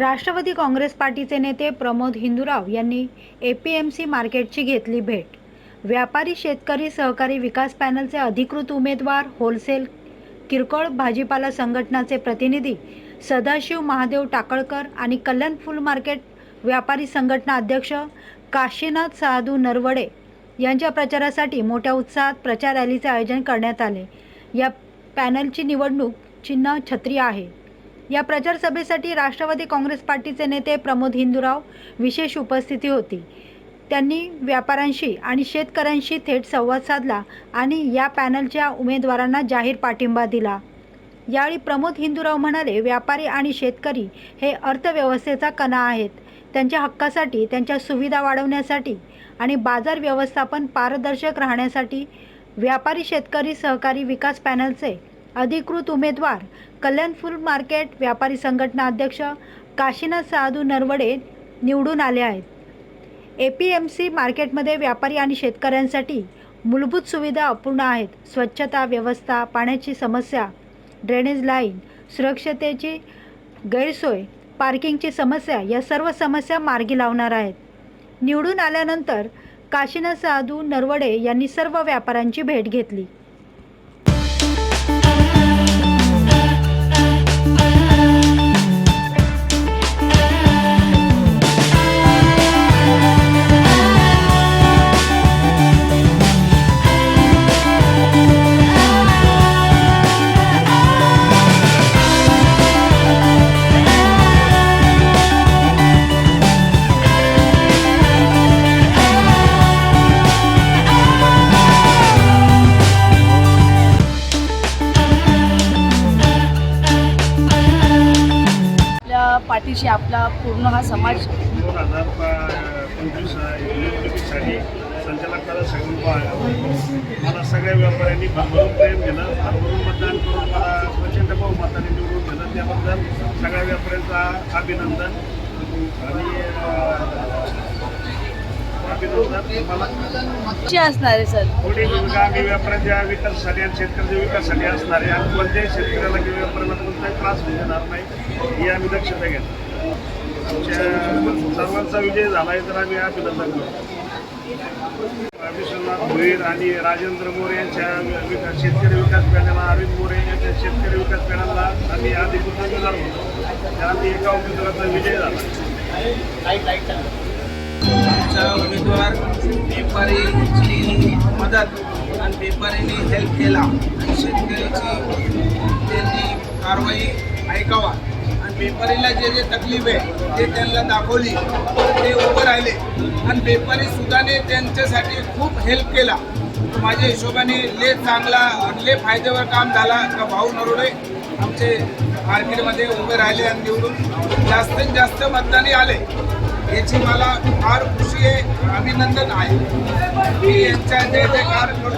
राष्ट्रवादी काँग्रेस पार्टीचे नेते प्रमोद हिंदूराव यांनी ए पी एम सी मार्केटची घेतली भेट. व्यापारी शेतकरी सहकारी विकास पॅनलचे अधिकृत उमेदवार होलसेल किरकोळ भाजीपाला संघटनाचे प्रतिनिधी सदाशिव महादेव टाकळकर आणि कल्याण फुल मार्केट व्यापारी संघटना अध्यक्ष काशीनाथ साधू नरवडे यांच्या प्रचारासाठी मोठ्या उत्साहात प्रचार रॅलीचे आयोजन करण्यात आले. या पॅनलची निवडणूक चिन्ह छत्री आहे. या प्रचारसभेसाठी राष्ट्रवादी काँग्रेस पार्टीचे नेते प्रमोद हिंदूराव विशेष उपस्थिती होती. त्यांनी व्यापाऱ्यांशी आणि शेतकऱ्यांशी थेट संवाद साधला आणि या पॅनलच्या उमेदवारांना जाहीर पाठिंबा दिला. यावेळी प्रमोद हिंदूराव म्हणाले व्यापारी आणि शेतकरी हे अर्थव्यवस्थेचा कणा आहेत. त्यांच्या हक्कासाठी त्यांच्या सुविधा वाढवण्यासाठी आणि बाजार व्यवस्थापन पारदर्शक राहण्यासाठी व्यापारी शेतकरी सहकारी विकास पॅनलचे अधिकृत उमेदवार कल्याण फुल मार्केट व्यापारी संघटना अध्यक्ष काशीनाथ साधू नरवडे निवडून आले आहेत. ए पी एम सी मार्केटमध्ये व्यापारी आणि शेतकऱ्यांसाठी मूलभूत सुविधा अपूर्ण आहेत. स्वच्छता व्यवस्था पाण्याची समस्या ड्रेनेज लाईन सुरक्षतेची गैरसोय पार्किंगची समस्या या सर्व समस्या मार्गी लावणार आहेत. निवडून आल्यानंतर काशीनाथ साधू नरवडे यांनी सर्व व्यापाऱ्यांची भेट घेतली. पाठीशी आपला पूर्ण हा समाज. दोन हजार पंचवीस निवडणुकीसाठी संचालकाला सांगून मला सगळ्या व्यापाऱ्यांनी भरभरून प्रेम दिलं. भरभरून मतदान करून मला प्रचंड बहुमताने निवडून दिलं. त्याबद्दल सगळ्या व्यापाऱ्यांचा अभिनंदन. आणि असणार आहे सर. पुढील आम्ही व्यापाऱ्यांच्या विकासासाठी आणि शेतकऱ्यांच्या विकासासाठी असणार आहे. आणि कोणत्याही शेतकऱ्याला किंवा व्यापाऱ्याला कोणताही त्रास होऊ देणार नाही ही आम्ही दक्षता घेतो. आमच्या सर्वांचा विजय झाला आहे तर आम्ही अभिनंदन करतो. विश्वनाथ भोईर आणि राजेंद्र मोरे यांच्या विकास शेतकरी विकास पॅनलला अरविंद मोरे यांच्या शेतकरी विकास पॅनलला आम्ही अधिकृत उमेदवार होतो आधी एका उमेदवाराचा विजय झाला. आमचा उमेदवार व्यापारीची मदत आणि व्यापाऱ्यांनी हेल्प केला. आणि शेतकऱ्याची त्यांनी कारवाई ऐकावा. आणि व्यापारीला जे जे तकलीफ आहे ते त्यांना दाखवली. तर ते उभं राहिले. आणि व्यापारी सुद्धाने त्यांच्यासाठी खूप हेल्प केला. माझ्या हिशोबाने ले चांगला ले फायदेवर काम झाला का भाऊ नरोडे आमचे मार्केटमध्ये उभे राहिले आणि निवडून जास्तीत जास्त मतदानी आले. याची मला फार खुशी आहे अभिनंदन आहे. मी यांच्या जे जे करतो